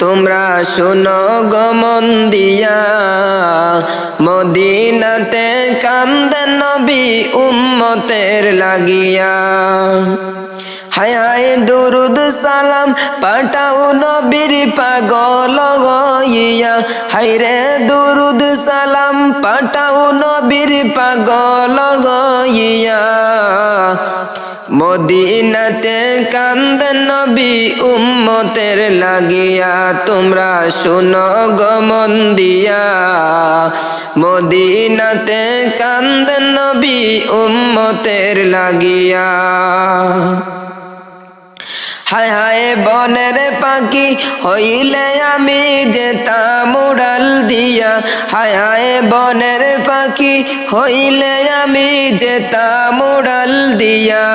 তোমরা শোনো গমন দিয়া মদিনাতে কান্দেন নবী উম্মতের লাগিয়া। হায় হায় দুরুদ সালাম পাঠাও নবীর পাগল গইয়া। হায় রে দুরুদ সালাম পাঠাও নবীর পাগল গইয়া। মদিনাতে কান্দ নবী উম্মতের লাগিয়া তোমরা শুনো গমন দিয়া। মদিনাতে কান্দ নবী উম্মতের লাগিয়া। হায় হায় বনের পাখি হইলে আমি যেতাম উড়াল দিয়া। হায় হায় বনের পাখি হইলে আমি যেতাম উড়াল দিয়া।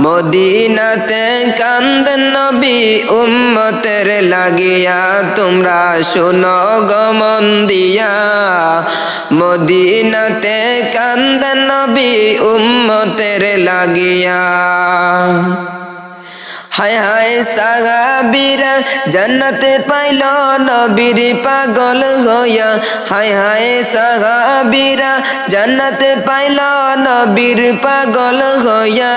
মদিনাতে কান্দন নবী উম্মতের লাগিয়া, তোমরা শুনো গমন দিয়া। মদিনাতে কান্দন নবী উম্মতের লাগিয়া। হায় হায় সাহাবিরা জন্নতে পাইল নবীর পাগল গয়া হায় হায় সাহাবিরা জন্নতে পাইল নবীর পাগল গয়া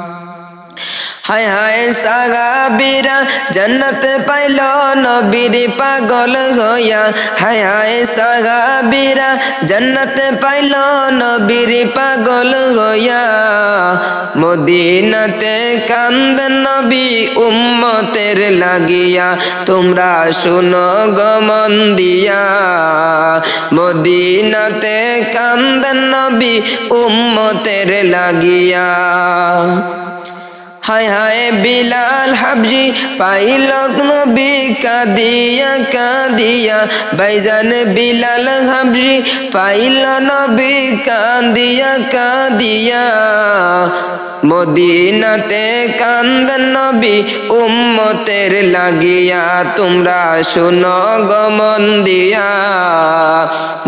হায় হায় সাগাবিরা জন্নত পাইল নবীর পাগল হইয়া। হায় হায় সাগাবিরা জন্নত পাইল নবীর পাগল হইয়া। মদিনাতে কান্দন নবী উম্মতের লাগিয়া, তোমরা শুনো গমন দিয়া। মদিনাতে কান্দন নবী উম্মতের লাগিয়া। হায় হায় বিলাল হাবজি, পাইল নবী কাদিয়া কাদিয়া বাইজান বিলাল হাবজি, পাইল নবী কাদিয়া কাদিয়া মদিনাতে কান্দ নবী, উম্মতের লাগিয়া। তোমরা শুনো গমন দিয়া।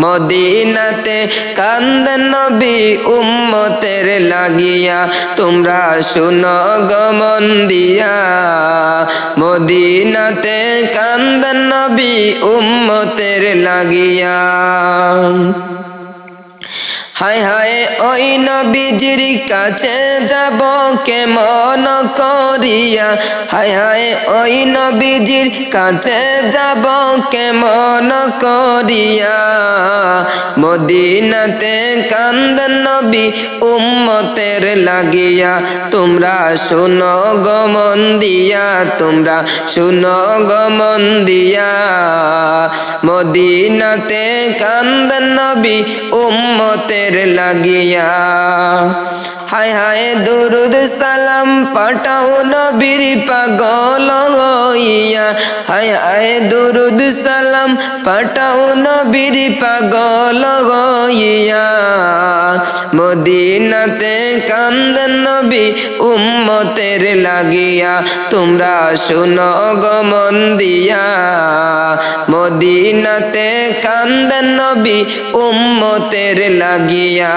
মদিনাতে কান্দ নবী উম্মতের লাগিয়া তোমরা শুনো গমন দিয়া মদিনাতে কান্দ নবী উম্মতের লাগিয়া। হায় হায় ওই নবীজির কাছে যাব কেমন করিয়া? হায় হায় ওই নবীজির কাছে যাব কেমন করিয়া? মদিনাতে কান্দন নবী উম্মতের লাগিয়া, তোমরা শুনো গমন দিয়া, তোমরা শুনো গমন দিয়া। মদিনাতে কান্দন নবী উম্মতের লাগিয়া হায় হায় দুরুদ সালাম পাঠাও নবীর পাগল হইয়া। হায় হায় দুরুদ সালাম পাঠাও নবীর পাগল হইয়া। মদিনাতে কান্দন নবী উম্মতের লাগিয়া। তোমরা শুনো গমন দিয়া। মদিনাতে কান্দন নবী উম্মতের লাগিয়া।